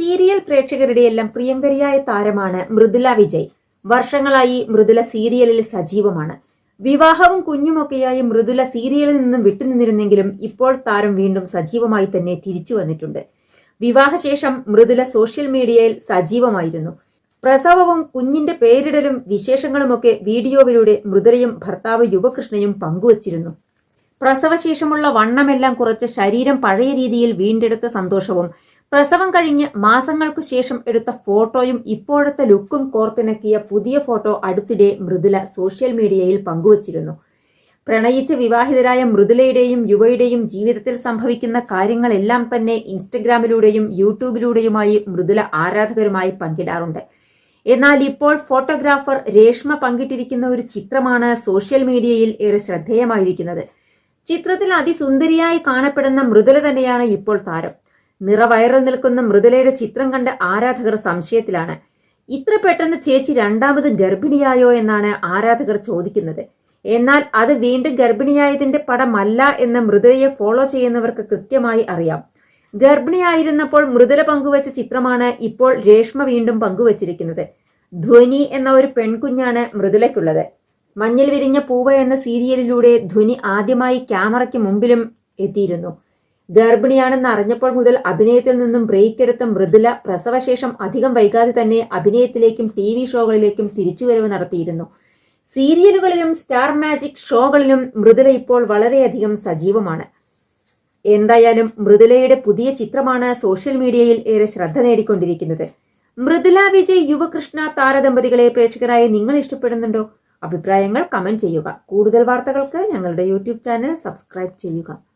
Serial പ്രേക്ഷകരുടെ എല്ലാം പ്രിയങ്കരിയായ താരമാണ് മൃദുല വിജയ്. വർഷങ്ങളായി മൃദുല സീരിയലിൽ സജീവമാണ്. വിവാഹവും കുഞ്ഞുമൊക്കെയായി മൃദുല സീരിയലിൽ നിന്നും വിട്ടുനിന്നിരുന്നെങ്കിലും ഇപ്പോൾ താരം വീണ്ടും സജീവമായി തന്നെ തിരിച്ചു വന്നിട്ടുണ്ട്. വിവാഹശേഷം മൃദുല സോഷ്യൽ മീഡിയയിൽ സജീവമായിരുന്നു. പ്രസവവും കുഞ്ഞിന്റെ പേരിടലും വിശേഷങ്ങളുമൊക്കെ വീഡിയോയിലൂടെ മൃദുലയും ഭർത്താവ് യുവകൃഷ്ണയും പങ്കുവച്ചിരുന്നു. പ്രസവശേഷമുള്ള വണ്ണമെല്ലാം കുറച്ച് ശരീരം പഴയ രീതിയിൽ വീണ്ടെടുത്ത സന്തോഷവും പ്രസവം കഴിഞ്ഞ് മാസങ്ങൾക്കു ശേഷം എടുത്ത ഫോട്ടോയും ഇപ്പോഴത്തെ ലുക്കും കോർത്തിണക്കിയ പുതിയ ഫോട്ടോ അടുത്തിടെ മൃദുല സോഷ്യൽ മീഡിയയിൽ പങ്കുവച്ചിരുന്നു. പ്രണയിച്ച് വിവാഹിതരായ മൃദുലയുടെയും യുവയുടെയും ജീവിതത്തിൽ സംഭവിക്കുന്ന കാര്യങ്ങളെല്ലാം തന്നെ ഇൻസ്റ്റഗ്രാമിലൂടെയും യൂട്യൂബിലൂടെയുമായി മൃദുല ആരാധകരുമായി പങ്കിടാറുണ്ട്. എന്നാൽ ഇപ്പോൾ ഫോട്ടോഗ്രാഫർ രേഷ്മ പങ്കിട്ടിരിക്കുന്ന ഒരു ചിത്രമാണ് സോഷ്യൽ മീഡിയയിൽ ഏറെ ശ്രദ്ധേയമായിരിക്കുന്നത്. ചിത്രത്തിൽ അതിസുന്ദരിയായി കാണപ്പെടുന്ന മൃദുല തന്നെയാണ് ഇപ്പോൾ താരം. നിറവയറിൽ നിൽക്കുന്ന മൃദുലയുടെ ചിത്രം കണ്ട് ആരാധകർ സംശയത്തിലാണ്. ഇത്ര പെട്ടെന്ന് ചേച്ചി രണ്ടാമത് ഗർഭിണിയായോ എന്നാണ് ആരാധകർ ചോദിക്കുന്നത്. എന്നാൽ അത് വീണ്ടും ഗർഭിണിയായതിന്റെ പടമല്ല എന്ന് മൃദുലയെ ഫോളോ ചെയ്യുന്നവർക്ക് കൃത്യമായി അറിയാം. ഗർഭിണിയായിരുന്നപ്പോൾ മൃദുല പങ്കുവച്ച ചിത്രമാണ് ഇപ്പോൾ രേഷ്മ വീണ്ടും പങ്കുവച്ചിരിക്കുന്നത്. ധ്വനി എന്ന ഒരു പെൺകുഞ്ഞാണ് മൃദുലയ്ക്കുള്ളത്. മഞ്ഞിൽ വിരിഞ്ഞ പൂവ എന്ന സീരിയലിലൂടെ ധ്വനി ആദ്യമായി ക്യാമറയ്ക്ക് മുമ്പിലും എത്തിയിരുന്നു. ഗർഭിണിയാണെന്ന് അറിഞ്ഞപ്പോൾ മുതൽ അഭിനയത്തിൽ നിന്നും ബ്രേക്ക് എടുത്ത മൃദുല പ്രസവശേഷം അധികം വൈകാതെ തന്നെ അഭിനയത്തിലേക്കും ടി വി ഷോകളിലേക്കും തിരിച്ചുവരവ് നടത്തിയിരുന്നു. സീരിയലുകളിലും സ്റ്റാർ മാജിക് ഷോകളിലും മൃദുല ഇപ്പോൾ വളരെയധികം സജീവമാണ്. എന്തായാലും മൃദുലയുടെ പുതിയ ചിത്രമാണ് സോഷ്യൽ മീഡിയയിൽ ഏറെ ശ്രദ്ധ നേടിക്കൊണ്ടിരിക്കുന്നത്. മൃദുല വിജയ് യുവകൃഷ്ണ താരദമ്പതികളെ പ്രേക്ഷകരായി നിങ്ങൾ ഇഷ്ടപ്പെടുന്നുണ്ടോ? അഭിപ്രായങ്ങൾ കമന്റ് ചെയ്യുക. കൂടുതൽ വാർത്തകൾക്ക് ഞങ്ങളുടെ യൂട്യൂബ് ചാനൽ സബ്സ്ക്രൈബ് ചെയ്യുക.